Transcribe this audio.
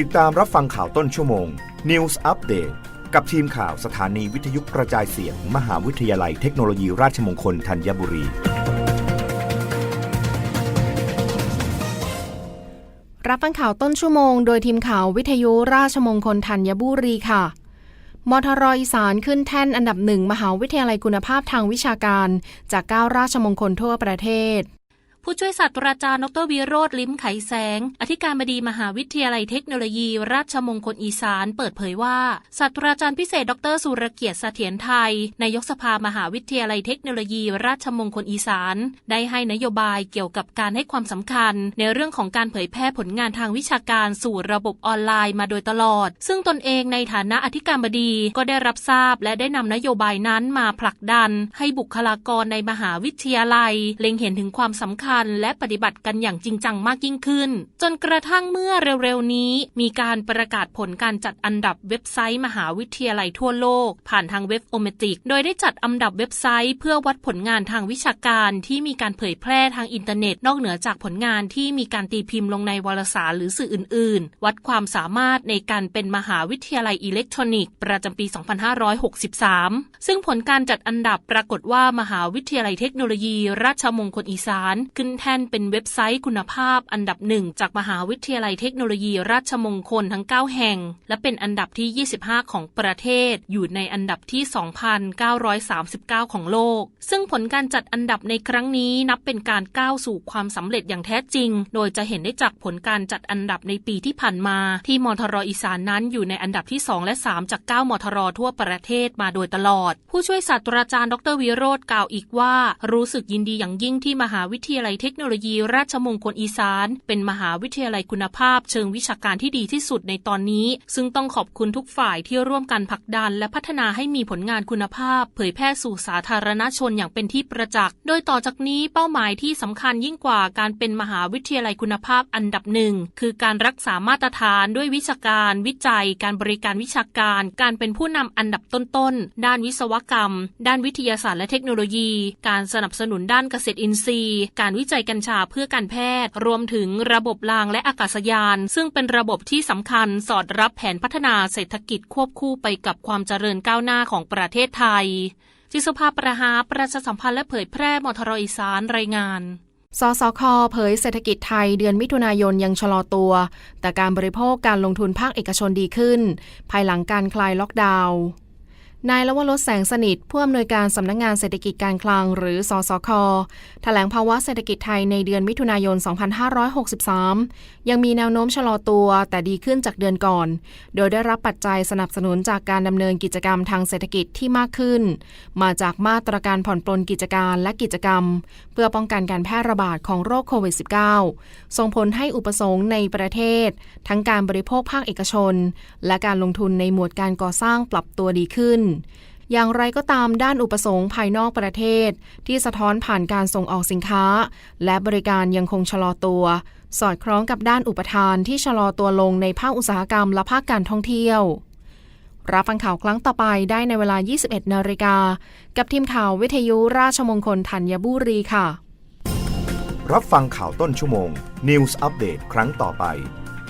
ติดตามรับฟังข่าวต้นชั่วโมง News Update กับทีมข่าวสถานีวิทยุกระจายเสียง มหาวิทยาลัยเทคโนโลยีราชมงคลธัญบุรี รับฟังข่าวต้นชั่วโมง โดยทีมข่าววิทยุราชมงคลธัญบุรีค่ะ มทรอีสานขึ้นแท่นอันดับหนึ่งมหาวิทยาลัยคุณภาพทางวิชาการ จาก 9 ราชมงคลทั่วประเทศ ผู้ช่วยศาสตราจารย์ดรวิโรธลิ้มไขแสง อธิการบดีมหาวิทยาลัยเทคโนโลยี ราชมงคลอีสาน เปิดเผยว่าศาสตราจารย์พิเศษ ดรสุรเกียรติเสถียรไทยนายกสภามหาวิทยาลัยเทคโนโลยี ราชมงคลอีสาน ได้ให้นโยบายเกี่ยวกับการให้ความสำคัญ ในเรื่องของการเผยแพร่ผลงานทางวิชาการสู่ระบบออนไลน์มาโดยตลอด ซึ่งตนเองในฐานะอธิการบดีก็ได้รับทราบ และได้นำนโยบายนั้นมาผลักดัน ให้บุคลากรในมหาวิทยาลัย เล็งเห็นถึงความสำคัญและปฏิบัติกันอย่างจริงจังมากยิ่งขึ้น จนกระทั่งเมื่อเร็วๆนี้ มีการประกาศผลการจัดอันดับเว็บไซต์มหาวิทยาลัยทั่วโลก ผ่านทางเว็บโอเมติกโดยได้จัดอันดับเว็บไซต์ เพื่อวัดผลงานทางวิชาการที่มีการเผยแพร่ทางอินเทอร์เน็ต นอกเหนือจากผลงานที่มีการตีพิมพ์ลงในวารสารหรือสื่ออื่น ๆ วัดความสามารถในการเป็นมหาวิทยาลัยอิเล็กทรอนิกส์ ประจำปี 2563 ซึ่งผลการจัดอันดับปรากฏว่ามหาวิทยาลัยเทคโนโลยี ราชมงคลอีสานขึ้นแท่นเป็นเว็บไซต์คุณภาพอันดับหนึ่งจากมหาวิทยาลัยเทคโนโลยีราชมงคลทั้ง 9 แห่ง และเป็นอันดับที่ 25 ของประเทศ อยู่ในอันดับที่ 2,939 ของโลก ซึ่งผลการจัดอันดับในครั้งนี้นับเป็นการก้าวสู่ความสำเร็จอย่างแท้จริง โดยจะเห็นได้จากผลการจัดอันดับในปีที่ผ่านมา ที่มทรอีสานนั้นอยู่ในอันดับที่ 2 และ 3 จาก 9 มทรทั่วประเทศมาโดยตลอด ผู้ช่วยศาสตราจารย์ดรวิโรธกล่าวอีกว่า รู้สึกยินดีอย่างยิ่งที่มหาวิทยาลัยเทคโนโลยีราชมงคลอีสาน เป็นมหาวิทยาลัยคุณภาพ เชิงวิชาการที่ดีที่สุดในตอนนี้ ซึ่งต้องขอบคุณทุกฝ่ายที่ร่วมกันผลักดัน และพัฒนาให้มีผลงานคุณภาพ เผยแพร่สู่สาธารณชนอย่างเป็นที่ประจักษ์ โดยต่อจากนี้เป้าหมายที่สำคัญยิ่งกว่าการเป็นมหาวิทยาลัยคุณภาพอันดับหนึ่งคือการรักษามาตรฐานด้วยวิชาการ วิจัย การบริการวิชาการ การเป็นผู้นำอันดับต้นๆด้านวิศวกรรม ด้านวิทยาศาสตร์และเทคโนโลยี การสนับสนุนด้านเกษตรอินทรีย์ การวิจัยกัญชาเพื่อการแพทย์ รวมถึงระบบรางและอากาศยาน ซึ่งเป็นระบบที่สำคัญสอดรับแผนพัฒนาเศรษฐกิจควบคู่ไปกับความเจริญก้าวหน้าของประเทศไทย จิสุภาประหาประชาสัมพันธ์และเผยแพร่มทรอีสานรายงานสสคเผยเศรษฐกิจไทยเดือนมิถุนายนยังชะลอตัว แต่การบริโภคการลงทุนภาคเอกชนดีขึ้น ภายหลังการคลายล็อกดาวน์ นายละวรสแสงสนิทผู้อำนวยการสำนักงงานเศรษฐกิจการคลังหรือสสคแถลงภาวะเศรษฐกิจไทยในเดือนมิถุนายน 2563 ยังมีแนวโน้มชะลอตัวแต่ดีขึ้นจากเดือนก่อน โดยได้รับปัจจัยสนับสนุนจากการดำเนินกิจกรรมทางเศรษฐกิจที่มากขึ้น มาจากมาตรการผ่อนปลนกิจการและกิจกรรม เพื่อป้องกันการแพร่ระบาดของโรคโควิด -19 ส่งผลให้อุปสงค์ในประเทศ ทั้งการบริโภคภาคเอกชน และการลงทุนในหมวดการก่อสร้างปรับตัวดีขึ้นอย่างไรก็ตามด้านอุปสงค์ภายนอกประเทศ ที่สะท้อนผ่านการส่งออกสินค้า และบริการยังคงชะลอตัว สอดคล้องกับด้านอุปทานที่ชะลอตัวลงในภาคอุตสาหกรรมและภาคการท่องเที่ยว รับฟังข่าวครั้งต่อไปได้ในเวลา 21 นาฬิกา กับทีมข่าววิทยุราชมงคลธัญบุรีค่ะ รับฟังข่าวต้นชั่วโมง News Update ครั้งต่อไป